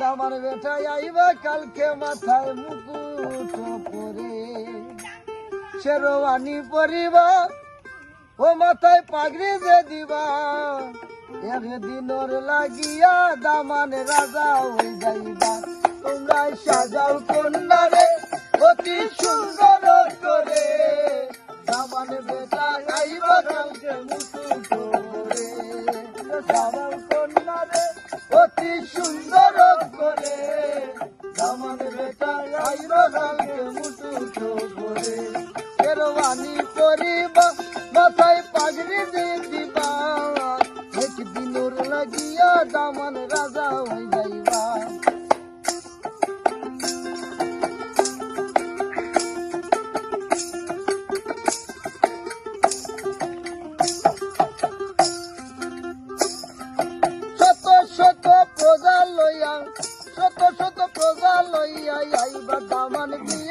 দামার বেটায় আইবা কালকে মাথায় মুকুট পরে। শেরওয়ানি পরিবা, ও মাথায় পাগড়ি যে দিবা। এর দিনর লাগিয়া দামান রাজা হয়ে যাইবা। তোমরা সাজাও কন্যারে, অতি সুন্দর করে। দামান বেটা আইবা কালকে মুকুট পরে। সাজাও অতি সুন্দর করে দামান বেটা আইবা কালকে মুকুট পরে শেরওয়ানি পরিবা মাথায় পাগড়ি দিয়ে দিবা। একদিনর লাগিয়া দামান রাজা হয়ে যাইবা। শত শত প্রজা লইয়া আইবা দামান দিয়ে